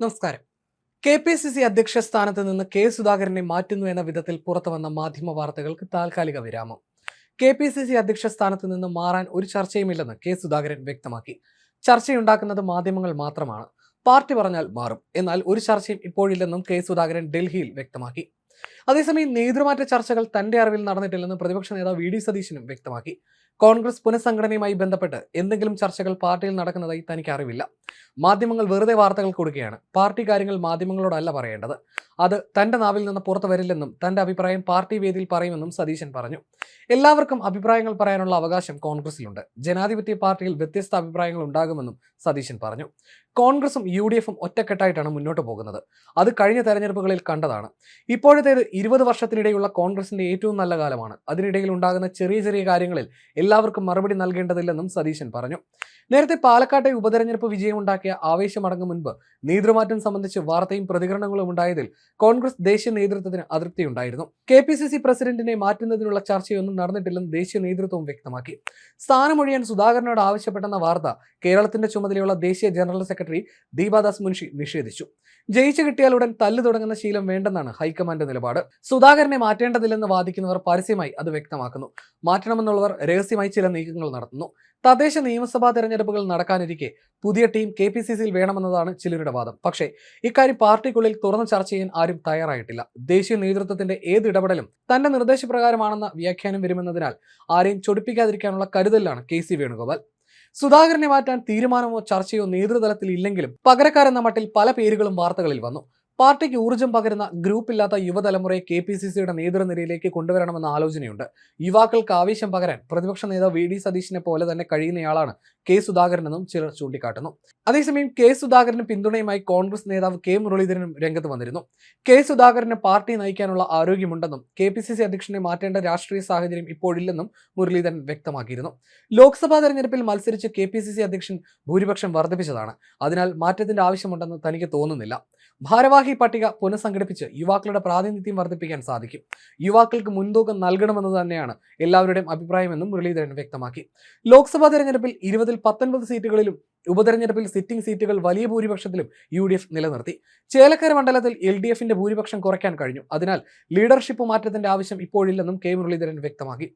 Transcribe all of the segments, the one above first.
നമസ്കാരം. K P C C അധ്യക്ഷ സ്ഥാനത്ത് നിന്ന് കെ സുധാകരനെ മാറ്റുന്നു എന്ന വിധത്തിൽ പുറത്തുവന്ന മാധ്യമ വാർത്തകൾക്ക് താൽക്കാലിക വിരാമം. കെ പി സി സി അധ്യക്ഷ സ്ഥാനത്ത് നിന്ന് മാറാൻ ഒരു ചർച്ചയുമില്ലെന്ന് കെ സുധാകരൻ വ്യക്തമാക്കി. ചർച്ചയുണ്ടാക്കുന്നത് മാധ്യമങ്ങൾ മാത്രമാണ്. പാർട്ടി പറഞ്ഞാൽ മാറും. എന്നാൽ ഒരു ചർച്ചയും ഇപ്പോഴില്ലെന്നും കെ സുധാകരൻ ഡൽഹിയിൽ വ്യക്തമാക്കി. അതേസമയം നേതൃമാറ്റ ചർച്ചകൾ തന്റെ അറിവിൽ നടന്നിട്ടില്ലെന്ന് പ്രതിപക്ഷ നേതാവ് വി ഡി സതീശനും വ്യക്തമാക്കി. കോൺഗ്രസ് പുനഃസംഘടനയുമായി ബന്ധപ്പെട്ട് എന്തെങ്കിലും ചർച്ചകൾ പാർട്ടിയിൽ നടക്കുന്നതായി തനിക്ക് അറിവില്ല. മാധ്യമങ്ങൾ വെറുതെ വാർത്തകൾ കൊടുക്കുകയാണ്. പാർട്ടി കാര്യങ്ങൾ മാധ്യമങ്ങളോടല്ല പറയേണ്ടത്. അത് തന്റെ നാവിൽ നിന്ന് പുറത്തു വരില്ലെന്നും തന്റെ അഭിപ്രായം പാർട്ടി വേദിയിൽ പറയുമെന്നും സതീശൻ പറഞ്ഞു. എല്ലാവർക്കും അഭിപ്രായങ്ങൾ പറയാനുള്ള അവകാശം കോൺഗ്രസിലുണ്ട്. ജനാധിപത്യ പാർട്ടിയിൽ വ്യത്യസ്ത അഭിപ്രായങ്ങൾ ഉണ്ടാകുമെന്നും സതീശൻ പറഞ്ഞു. കോൺഗ്രസും യു ഡി എഫും ഒറ്റക്കെട്ടായിട്ടാണ് മുന്നോട്ട് പോകുന്നത്. അത് കഴിഞ്ഞ തെരഞ്ഞെടുപ്പുകളിൽ കണ്ടതാണ്. ഇപ്പോഴത്തേത് ഇരുപത് വർഷത്തിനിടെയുള്ള കോൺഗ്രസിന്റെ ഏറ്റവും നല്ല കാലമാണ്. അതിനിടയിൽ ഉണ്ടാകുന്ന ചെറിയ ചെറിയ കാര്യങ്ങളിൽ എല്ലാവർക്കും മറുപടി നൽകേണ്ടതില്ലെന്നും സതീശൻ പറഞ്ഞു. നേരത്തെ പാലക്കാട്ടെ ഉപതെരഞ്ഞെടുപ്പ് വിജയമുണ്ടാക്കിയ ആവേശമടങ്ങും മുൻപ് നേതൃമാറ്റം സംബന്ധിച്ച് വാർത്തയും പ്രതികരണങ്ങളും ഉണ്ടായതിൽ കോൺഗ്രസ് ദേശീയ നേതൃത്വത്തിന് അതൃപ്തിയുണ്ടായിരുന്നു. കെ പി സി സി പ്രസിഡന്റിനെ മാറ്റുന്നതിനുള്ള ചർച്ചയൊന്നും നടന്നിട്ടില്ലെന്ന് ദേശീയ നേതൃത്വം വ്യക്തമാക്കി. സ്ഥാനമൊഴിയാൻ സുധാകരനോട് ആവശ്യപ്പെട്ടെന്ന വാർത്ത കേരളത്തിന്റെ ചുമതലയുള്ള ദേശീയ ജനറൽ സെക്രട്ടറി ദീപാദാസ് മുൻഷി നിഷേധിച്ചു. ജയിച്ചു കിട്ടിയാൽ ഉടൻ തല്ലു തുടങ്ങുന്ന ശീലം വേണ്ടെന്നാണ് ഹൈക്കമാൻഡ് നിലപാട്. സുധാകരനെ മാറ്റേണ്ടതില്ലെന്ന് വാദിക്കുന്നവർ പരസ്യമായി അത് വ്യക്തമാക്കുന്നു. മാറ്റണമെന്നുള്ളവർ രഹസ്യമായി ചില നീക്കങ്ങൾ നടത്തുന്നു. തദ്ദേശ നിയമസഭാ തെരഞ്ഞെടുപ്പുകൾ നടക്കാനിരിക്കെ പുതിയ ടീം കെ പി സി സിയിൽ വേണമെന്നതാണ് ചിലരുടെ വാദം. പക്ഷേ ഇക്കാര്യം പാർട്ടിക്കുള്ളിൽ തുറന്ന് ചർച്ച ചെയ്യാൻ ആരും തയ്യാറായിട്ടില്ല. ദേശീയ നേതൃത്വത്തിന്റെ ഏത് ഇടപെടലും തന്റെ നിർദ്ദേശപ്രകാരമാണെന്ന വ്യാഖ്യാനം വരുമെന്നതിനാൽ ആരെയും ചൊടിപ്പിക്കാതിരിക്കാനുള്ള കരുതലാണ് കെ സി വേണുഗോപാൽ. സുധാകരനെ മാറ്റാൻ തീരുമാനമോ ചർച്ചയോ നേതൃതലത്തിൽ ഇല്ലെങ്കിലും പകരക്കാരെന്ന മട്ടിൽ പല പേരുകളും വാർത്തകളിൽ വന്നു. പാർട്ടിക്ക് ഊർജം പകരുന്ന ഗ്രൂപ്പില്ലാത്ത യുവതലമുറയെ കെ പി സി സിയുടെ നേതൃനിരയിലേക്ക് കൊണ്ടുവരണമെന്ന ആലോചനയുണ്ട്. യുവാക്കൾക്ക് ആവേശം പകരാൻ പ്രതിപക്ഷ നേതാവ് വി ഡി സതീശിനെ പോലെ തന്നെ കഴിയുന്നയാളാണ് കെ സുധാകരനെന്നും ചിലർ ചൂണ്ടിക്കാട്ടുന്നു. അതേസമയം കെ സുധാകരന് പിന്തുണയുമായി കോൺഗ്രസ് നേതാവ് കെ മുരളീധരനും രംഗത്ത് വന്നിരുന്നു. കെ സുധാകരന് പാർട്ടി നയിക്കാനുള്ള ആരോഗ്യമുണ്ടെന്നും കെ പി സി സി അധ്യക്ഷനെ മാറ്റേണ്ട രാഷ്ട്രീയ സാഹചര്യം ഇപ്പോഴില്ലെന്നും മുരളീധരൻ വ്യക്തമാക്കിയിരുന്നു. ലോക്സഭാ തെരഞ്ഞെടുപ്പിൽ മത്സരിച്ച് കെ പി സി സി അധ്യക്ഷൻ ഭൂരിപക്ഷം വർദ്ധിപ്പിച്ചതാണ്. അതിനാൽ മാറ്റത്തിന്റെ ആവശ്യമുണ്ടെന്ന് തനിക്ക് തോന്നുന്നില്ല. ഭാരവാഹി പട്ടിക പുനഃസംഘടിപ്പിച്ച് യുവാക്കളുടെ പ്രാതിനിധ്യം വർദ്ധിപ്പിക്കാൻ സാധിക്കും. യുവാക്കൾക്ക് മുൻതൂക്കം നൽകണമെന്ന് തന്നെയാണ് എല്ലാവരുടെയും അഭിപ്രായമെന്നും മുരളീധരൻ വ്യക്തമാക്കി. ലോക്സഭാ തെരഞ്ഞെടുപ്പിൽ ഇരുപതിൽ പത്തൊൻപത് സീറ്റുകളിലും ഉപതെരഞ്ഞെടുപ്പിൽ സിറ്റിംഗ് സീറ്റുകൾ വലിയ ഭൂരിപക്ഷത്തിലും യു ഡി എഫ് നിലനിർത്തി. ചേലക്കര മണ്ഡലത്തിൽ എൽ ഡി എഫിന്റെ ഭൂരിപക്ഷം കുറയ്ക്കാൻ കഴിഞ്ഞു. അതിനാൽ ലീഡർഷിപ്പ് മാറ്റത്തിന്റെ ആവശ്യം ഇപ്പോഴില്ലെന്നും കെ മുരളീധരൻ വ്യക്തമാക്കി.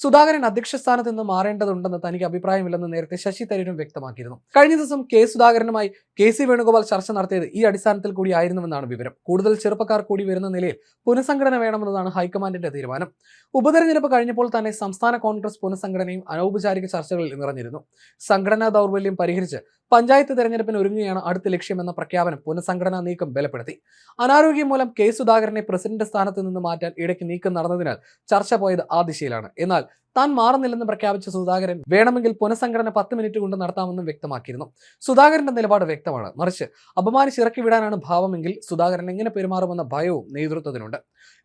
സുധാകരൻ അധ്യക്ഷ സ്ഥാനത്ത് നിന്ന് മാറേണ്ടതുണ്ടെന്ന് തനിക്ക് അഭിപ്രായമില്ലെന്ന് നേരത്തെ ശശി തരൂരും വ്യക്തമാക്കിയിരുന്നു. കഴിഞ്ഞ ദിവസം കെ സുധാകരനുമായി കെ സി വേണുഗോപാൽ ചർച്ച നടത്തിയത് ഈ അടിസ്ഥാനത്തിൽ കൂടി ആയിരുന്നുവെന്നാണ് വിവരം. കൂടുതൽ ചെറുപ്പക്കാർ കൂടി വരുന്ന നിലയിൽ പുനഃസംഘടന വേണമെന്നതാണ് ഹൈക്കമാൻഡിന്റെ തീരുമാനം. ഉപതെരഞ്ഞെടുപ്പ് കഴിഞ്ഞപ്പോൾ തന്നെ സംസ്ഥാന കോൺഗ്രസ് പുനഃസംഘടനയും അനൗപചാരിക ചർച്ചകളിൽ നിറഞ്ഞിരുന്നു. സംഘടനാ ദൗർബല്യം പരിഹരിച്ച് പഞ്ചായത്ത് തെരഞ്ഞെടുപ്പിന് ഒരുങ്ങുകയാണ് അടുത്ത ലക്ഷ്യമെന്ന പ്രഖ്യാപനം പുനഃസംഘടനാ നീക്കം ബലപ്പെടുത്തി. അനാരോഗ്യം മൂലം കെ. സുധാകരനെ പ്രസിഡന്റ് സ്ഥാനത്ത് നിന്ന് മാറ്റാൻ ഇടയ്ക്ക് നീക്കം നടന്നതിനാൽ ചർച്ച പോയത് ആ ദിശയിലാണ്. എന്നാൽ താൻ മാറുന്നില്ലെന്ന് പ്രഖ്യാപിച്ച സുധാകരൻ വേണമെങ്കിൽ പുനഃസംഘടന പത്ത് മിനിറ്റ് കൊണ്ട് നടത്താമെന്നും വ്യക്തമാക്കിയിരുന്നു. സുധാകരന്റെ നിലപാട് വ്യക്തമാണ്. മറിച്ച് അപമാനിച്ച് ഇറക്കി വിടാനാണ് ഭാവമെങ്കിൽ സുധാകരൻ എങ്ങനെ പെരുമാറുമെന്ന ഭയവും നേതൃത്വത്തിനുണ്ട്.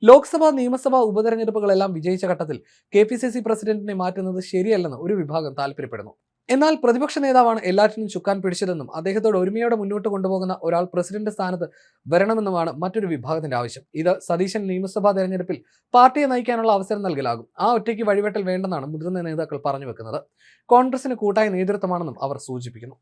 ലോക്സഭാ നിയമസഭാ ഉപതെരഞ്ഞെടുപ്പുകളെല്ലാം വിജയിച്ച ഘട്ടത്തിൽ കെ പ്രസിഡന്റിനെ മാറ്റുന്നത് ശരിയല്ലെന്ന് ഒരു വിഭാഗം താല്പര്യപ്പെടുന്നു. എന്നാൽ പ്രതിപക്ഷ നേതാവാണ് എല്ലാറ്റിനും ചുക്കാൻ പിടിച്ചതെന്നും അദ്ദേഹത്തോട് ഒരുമയോടെ മുന്നോട്ട് കൊണ്ടുപോകുന്ന ഒരാൾ പ്രസിഡന്റ് സ്ഥാനത്ത് വരണമെന്നുമാണ് മറ്റൊരു വിഭാഗത്തിന്റെ ആവശ്യം. ഇത് സതീശൻ നിയമസഭാ തെരഞ്ഞെടുപ്പിൽ പാർട്ടിയെ നയിക്കാനുള്ള അവസരം നൽകലാകും. ആ ഒറ്റയ്ക്ക് വഴിവെട്ടൽ വേണ്ടെന്നാണ് മുതിർന്ന നേതാക്കൾ പറഞ്ഞു വെക്കുന്നത്. കോൺഗ്രസിന് കൂട്ടായ നേതൃത്വമാണെന്നും അവർ സൂചിപ്പിക്കുന്നു.